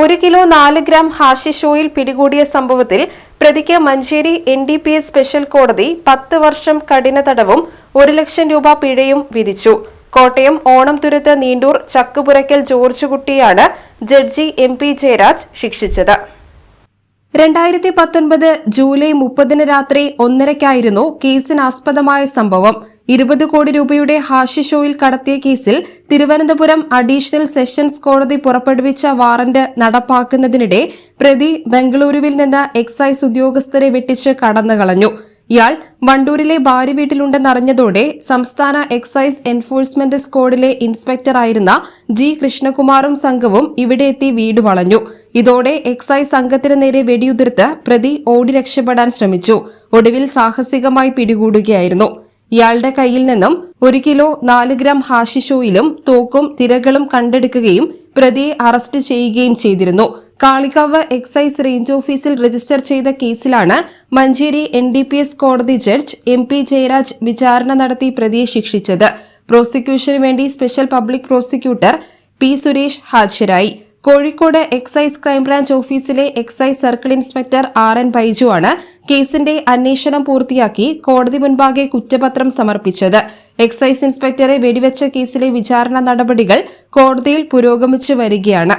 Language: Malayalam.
ഒരു കിലോ നാല് ഗ്രാം ഹാഷിഷ് ഓയിൽ പിടികൂടിയ സംഭവത്തിൽ പ്രതിക്ക് Manjeri N D P S special കോടതി പത്ത് വർഷം കഠിന തടവും ഒരു ലക്ഷം രൂപ പിഴയും വിധിച്ചു. കോട്ടയം ഓണംതുരുത്ത് നീണ്ടൂർ ചക്കുപുരയ്ക്കൽ ജോർജ് കുട്ടിയാണ് ജഡ്ജി എം പി ജയരാജ് ശിക്ഷിച്ചത്. രണ്ടായിരത്തി പത്തൊൻപത് ജൂലൈ മുപ്പതിന് രാത്രി ഒന്നരയ്ക്കായിരുന്നു കേസിനാസ്പദമായ സംഭവം. ഇരുപത് കോടി രൂപയുടെ ഹാഷിഷ് ഓയിൽ കടത്തിയ കേസിൽ തിരുവനന്തപുരം അഡീഷണൽ സെഷൻസ് കോടതി പുറപ്പെടുവിച്ച വാറന്റ് നടപ്പാക്കുന്നതിനിടെ പ്രതി ബംഗളൂരുവിൽ നിന്ന് എക്സൈസ് ഉദ്യോഗസ്ഥരെ വെട്ടിച്ച് കടന്നുകളഞ്ഞു. ഇയാൾ വണ്ടൂരിലെ ഭാര്യ വീട്ടിലുണ്ടെന്നറിഞ്ഞതോടെ സംസ്ഥാന എക്സൈസ് എൻഫോഴ്സ്മെന്റ് സ്ക്വാഡിലെ ഇൻസ്പെക്ടറായിരുന്ന ജി കൃഷ്ണകുമാറും സംഘവും ഇവിടെ എത്തി വീട് വളഞ്ഞു. ഇതോടെ എക്സൈസ് സംഘത്തിന് നേരെ വെടിയുതിർത്ത് പ്രതി ഓടി രക്ഷപ്പെടാൻ ശ്രമിച്ചു. ഒടുവിൽ സാഹസികമായി പിടികൂടുകയായിരുന്നു. ഇയാളുടെ കയ്യിൽ നിന്നും ഒരു കിലോ നാല് ഗ്രാം ഹാഷിഷോയിലും തോക്കും തിരകളും കണ്ടെടുക്കുകയും പ്രതിയെ അറസ്റ്റ് ചെയ്യുകയും ചെയ്തിരുന്നു. കാളികാവ് എക്സൈസ് റേഞ്ച് ഓഫീസിൽ രജിസ്റ്റർ ചെയ്ത കേസിലാണ് Manjeri N D P S കോടതി ജഡ്ജ് എം പി ജയരാജ് വിചാരണ നടത്തി പ്രതിയെ ശിക്ഷിച്ചത്. പ്രോസിക്യൂഷന് വേണ്ടി special public prosecutor P Suresh ഹാജരായി. കോഴിക്കോട് എക്സൈസ് ക്രൈംബ്രാഞ്ച് ഓഫീസിലെ excise circle inspector R N ആണ് കേസിന്റെ അന്വേഷണം പൂർത്തിയാക്കി കോടതി മുൻപാകെ കുറ്റപത്രം സമർപ്പിച്ചത്. എക്സൈസ് ഇൻസ്പെക്ടറെ വെടിവെച്ച കേസിലെ വിചാരണ നടപടികൾ കോടതിയിൽ പുരോഗമിച്ചു വരികയാണ്.